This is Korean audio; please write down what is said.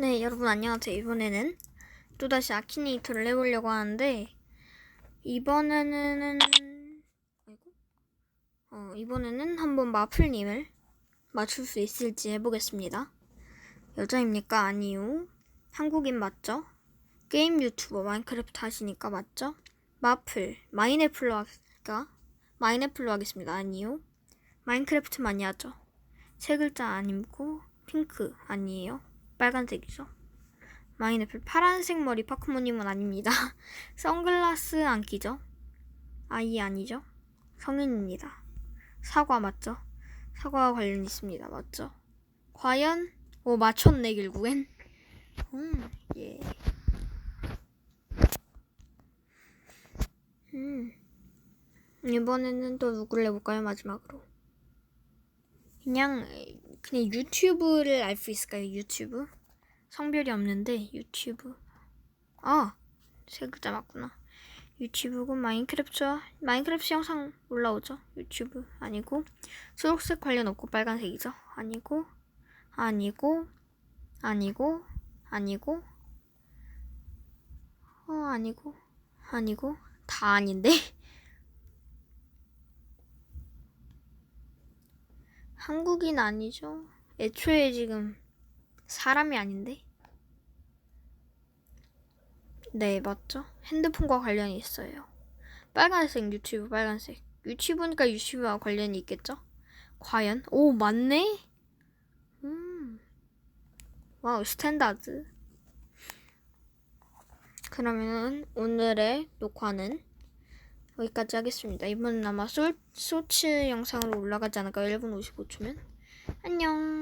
네, 여러분 안녕하세요. 이번에는 또다시 아키네이터를 해보려고 하는데 이번에는 아이고. 어, 이번에는 한번 마플님을 맞출 수 있을지 해보겠습니다. 여자입니까? 아니요. 한국인 맞죠? 게임 유튜버 마인크래프트 하시니까 맞죠? 마플 마인애플로 할까? 마인애플로 하겠습니다. 아니요. 마인크래프트 많이 하죠? 세 글자 아니고 핑크 아니에요. 빨간색이죠. 마인애플 파란색 머리 파크모님은 아닙니다. 선글라스 안 끼죠? 아이 아니죠? 성인입니다. 사과 맞죠? 사과와 관련 있습니다. 맞죠? 과연 오 맞췄네 결국엔. 음 예. 음 이번에는 또 누구를 해볼까요 마지막으로? 그냥 그냥 유튜브를 알 수 있을까요? 유튜브? 성별이 없는데 유튜브. 아, 세 글자 맞구나. 유튜브고 마인크래프트 마인크래프트 영상 올라오죠? 유튜브 아니고 초록색 관련 없고 빨간색이죠? 아니고 아니고 아니고 아니고 어 아니고 아니고 다 아닌데 한국인 아니죠? 애초에 지금 사람이 아닌데? 네, 맞죠? 핸드폰과 관련이 있어요. 빨간색 유튜브, 빨간색. 유튜브니까 유튜브와 관련이 있겠죠? 과연? 오, 맞네? 음. 와우, 스탠다드. 그러면은 오늘의 녹화는 여기까지 하겠습니다. 이번엔 아마 쇼, 쇼츠 영상으로 올라가지 않을까요? 1분 55초면? 안녕.